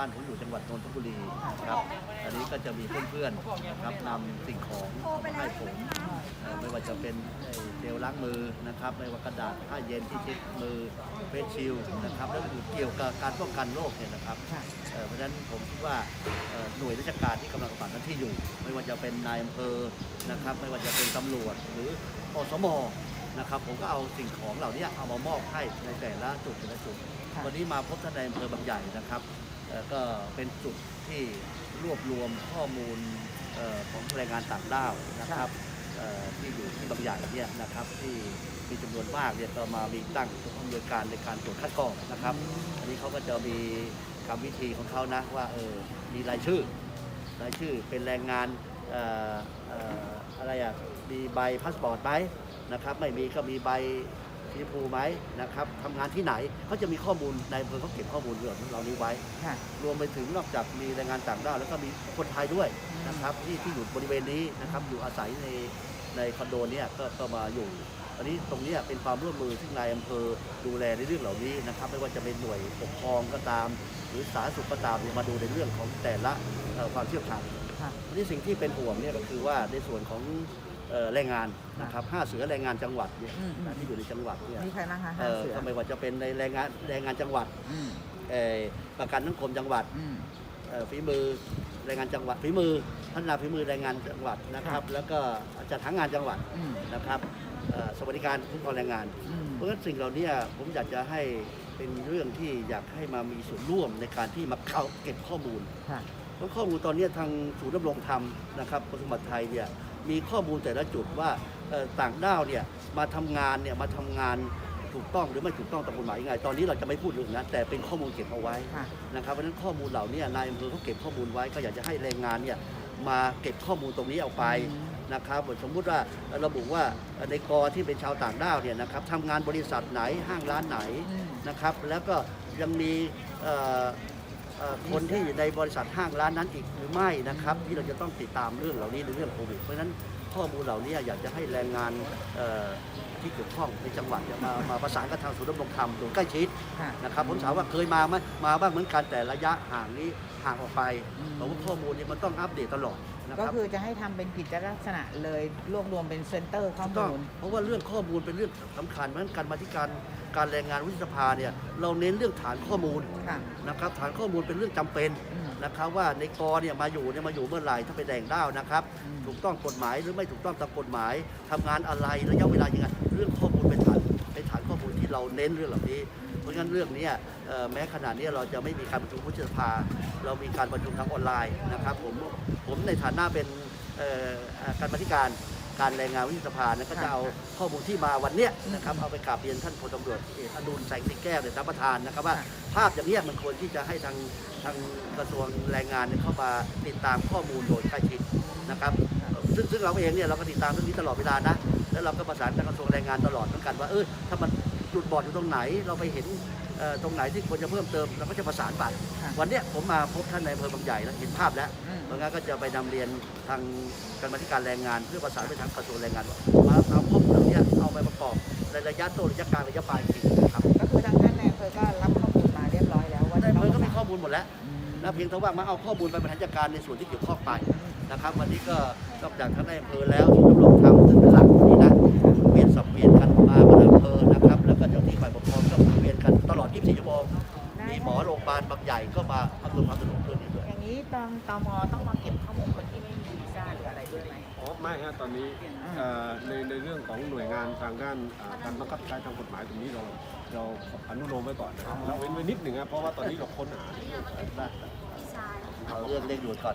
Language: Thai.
บ้านผมอยู่จังหวัดนนทบุรีนะครับอันนี้ก็จะมีเพื่อนๆนะครับนำสิ่งของมาให้ผมเอ่อไม่ว่าจะเป็นไอ้เจลล้างมือนะครับไม่ว่ากระดาษผ้าเย็นที่เช็ดมือเฟสชิลนะครับแล้วก็เกี่ยวกับการป้องกันโรคเนี่ยนะครับค่ะเอ่อเพราะฉะนั้นผมคิดว่าเอ่อหน่วยราชการที่กำลังปฏิบัติหน้าที่อยู่ ไม่ว่าจะเป็นนายอำเภอนะครับ ไม่ว่าจะเป็นตำรวจหรืออสมนะครับผมก็เอาสิ่งของเหล่านี้เอามามอบให้ในแต่ละจุดแต่ละจุดค่ะวันนี้มาพบท่านนายอำเภอบางใหญ่นะครับเอ่อ ก็เป็นจุดที่รวบรวมข้อมูลออของแรงงานต่างด้าวนะครับที่อยู่ที่บางใหญ่เนี่ยนะครับที่มีจำนวนมากเนี่ยก็มามีตั้งศูนย์อำนวยการในการตรวจคัดกรองนะครับ อันนี้เขาก็จะมีกรรมวิธีของเขานะว่าเออมีรายชื่อรายชื่อเป็นแรงงานอะไรอะมีใบพาสปอร์ตไหมนะครับ ไม่มีก็มีใบ ทีพูไหมนะครับทำงานที่ไหนเขาจะมีข้อมูลในอำเภอเขาเก็บข้อมูลเรื่องเหล่านี้ไว้ ค่ะ รวมไปถึงนอกจากมีแรงงานต่างด้าวแล้วก็มีคนไทยด้วยนะครับที่ที่อยู่บริเวณนี้นะครับอยู่อาศัยในในคอนโดเนี้ก็ก็มาอยู่อันนี้ตรงเนี้ยเป็นความร่วมมือที่นายอำเภอดูแลในเรื่องเหล่านี้นะครับไม่ว่าจะเป็นหน่วยปกครองก็ตาม หรือสาธารณสุขก็ตามเนี่ยมาดูในเรื่องของแต่ละเอ่อความเชี่ยวชาญ ค่ะวันนี้สิ่งที่เป็นห่วงเนี่ยก็คือว่าในส่วนของ เอ่อแรงงานนะครับห้าเสือแรงงานจังหวัดเนี่ยอืมอืม ที่อยู่ในจังหวัดเนี่ยมีใครบ้างคะเอ่ห้าอเสือก็ไม่ว่าจะเป็นในแรงงานแรงงานจังหวัดอืมเอ่อประกันสังคมจังหวัดอืม เอ่อฝีมือแรงงานจังหวัดฝีมือพัฒนาฝีมือแรงงานจังหวัดนะครับ แล้วก็จัดหางานจังหวัดอืมนะครับเอ่อสวัสดิการคุ้มครองแรงงาน อืม เพราะฉะนั้นสิ่งเหล่านี้ผมอยากจะให้เป็นเรื่องที่อยากให้มามีส่วนร่วมในการที่มาเข้าเก็บข้อมูลค่ะ เพราะข้อมูลตอนนี้ทางศูนย์ดำรงธรรมนะครับกระทรวงมหาดไทยเนี่ย มีข้อมูลแต่ละจุดว่าเอ่อต่างด้าวเนี่ยมาทำงานเนี่ยมาทำงานถูกต้องหรือไม่ถูกต้องตามกฎหมายยังไง ตอนนี้เราจะไม่พูดเรื่องนั้นแต่เป็นข้อมูลเก็บเอาไว้ค่ะนะครับเพราะฉะนั้นข้อมูลเหล่านี้นายอำเภอเขาเก็บข้อมูลไว้ก็อยากจะให้แรงงานเนี่ยมาเก็บข้อมูลตรงนี้เอาไปอืมนะครับสมมุติว่าระบุว่าในกอที่เป็นชาวต่างด้าวเนี่ยนะครับทำงานบริษัทไหนห้างร้านไหนอืมนะครับ แล้วก็ยังมีเอ่อเอ่อ คนที่อยู่ในบริษัทห้างร้านนั้นอีกหรือไม่นะครับ ที่เราจะต้องติดตามเรื่องเหล่านี้ในเรื่องโควิดเพราะฉะนั้นข้อมูลเหล่านี้อยากจะให้แรงงานเอ่อที่เกี่ยวข้องในจังหวัดเนี่ยมามาประสานกับทางศูนย์ดำรงธรรมโดยใกล้ชิดค่ะนะครับผมถามว่าเคยมาไหมมาบ้างเหมือนกันแต่ระยะห่างนี้ห่างออกไปอืมเพราะว่าข้อมูลเนี่ยมันต้องอัปเดตตลอด นะก็ครับคือจะให้ทำเป็นกิจลักษณะเลยรวบรวมเป็นเซ็นเตอร์ข้อถูกต้องมูล เพราะว่าเรื่องข้อมูลเป็นเรื่องสำคัญเพราะฉะนั้นการมาที่การการแรงงานวุฒิสภาเนี่ยเราเน้นเรื่องฐานข้อมูลค่ะนะครับฐานข้อมูลเป็นเรื่องจำเป็นอืม นะครับว่าในกอเนี่ยมาอยู่เนี่ยมาอยู่เมื่อไหร่ถ้าเป็นแดงด้าวนะครับ อืม ถูกต้องกฎหมายหรือไม่ถูกต้องตามกฎหมายทำงานอะไรระยะเวลายังไงเรื่องข้อมูลเป็นฐานเป็นฐานข้อมูลที่เราเน้นเรื่องเหล่านี้ เพราะฉะนั้นเรื่องเนี้ยเอ่อแม้ขณะนี้เราจะไม่มีการประชุมวุฒิสภา เรามีการประชุมทางออนไลน์นะครับผมผมในฐานะเป็นเอ่อเอ่อการบัธิการการแรงงานวุฒิสภาเนี่ยก็จะเอาข้อมูลที่มาวันเนี้ยนะครับเอาไปกราบเรียนท่านพลตำรวจเอกอดุลแสงสิงแก้วในท่านประธานนะครับว่าภาพอย่างเนี้ยมันควรที่จะให้ทางทางกระทรวงแรงงานเนี่ยเข้ามาติดตามข้อมูลโดยใกล้ชิดนะครับซึ่งซึ่งเราเองเนี่ยเราก็ติดตามเรื่องนี้ตลอดเวลานะแล้วเราก็ประสานกับกระทรวงแรงงานตลอดเหมือนกันว่าเออถ้ามัน จุดบอดอยู่ตรงไหน เราไปเห็นเอ่อตรงไหนที่ควรจะเพิ่มเติมเราก็จะประสานไปค่ะวันเนี้ยผมมาพบท่านในอำเภอบางใหญ่แล้วเห็นภาพแล้วอืมเพราะงั้นก็จะไปนำเรียนทางการบัธิการแรงงาน เพื่อประสานไปทางกระทรวงแรงงานว่ามาเอาข้อมูลเหล่านี้เอาไปประกอบในระยะต้นระยะกลางระยะปลายจริงนะครับก็คือทางท่านนายอำเภอก็รับข้อมูลมาเรียบร้อยแล้วว่าในจะอำต้เภองอก็มีข้อมูลหมดแล้วอืมนะเพียงแต่ว่ามาเอาข้อมูลไปบริหารจัดการในส่วนที่เกี่ยวข้องไปนะครับวันนี้ก็นอกจากท่านนายอำเภอแล้วศูนย์ดำรงธรรมซึ่งเป็นหลักนี่นะเวียนสับเวียนกันมา มาอำนวยความสะดวกเรื่องนี้ด้วยอย่างนี้ตองตมต้องมาเก็บข้อมูลคนที่ไม่มีวีซ่าหรืออะไรด้วยไหม อ๋อไม่ฮะตอนนี้เอ่อในในเรื่องของหน่วยงานทางด้านอ่าการบังคับใช้ทางกฎหมายตรงนี้เราเราอนุโลมไว้ก่อนนะครับเราเว้นไว้นิดหนึ่งครับเพราะว่าตอนนี้เราค้นหา เอาเรื่องเร่งด่วนก่อน